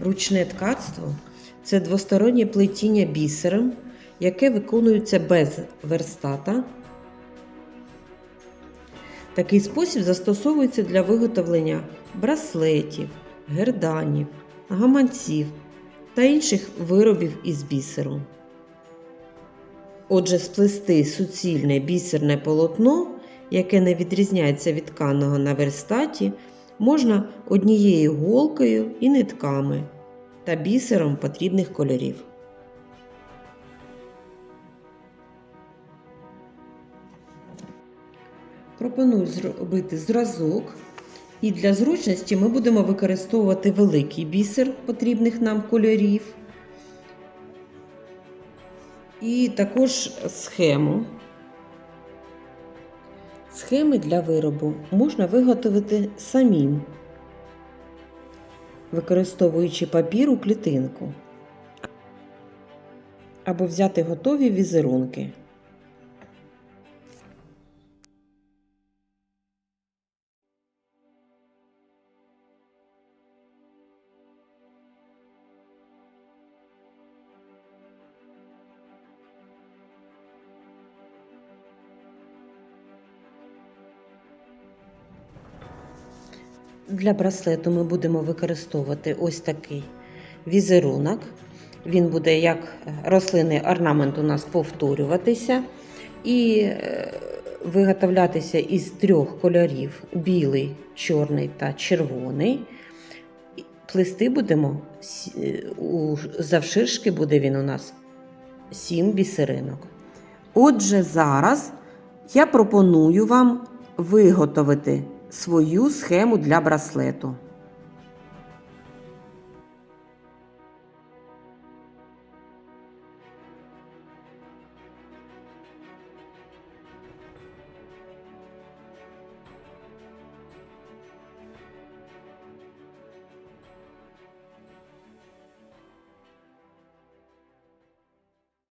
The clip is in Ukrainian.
Ручне ткацтво це двостороннє плетіння бісером, яке виконується без верстата. Такий спосіб застосовується для виготовлення браслетів, герданів, гаманців та інших виробів із бісеру. Отже, сплести суцільне бісерне полотно, яке не відрізняється від тканого на верстаті, можна однією голкою і нитками та бісером потрібних кольорів. Пропоную зробити зразок. І для зручності ми будемо використовувати великий бісер потрібних нам кольорів. І також схему. Схеми для виробу можна виготовити самим, використовуючи папір у клітинку, або взяти готові візерунки. Для браслету ми будемо використовувати ось такий візерунок. Він буде як рослинний орнамент у нас повторюватися і е, виготовлятися із трьох кольорів: білий, чорний та червоний. Плести будемо е, завширшки буде він у нас 7 бісеринок. Отже, зараз я пропоную вам виготовити свою схему для браслету.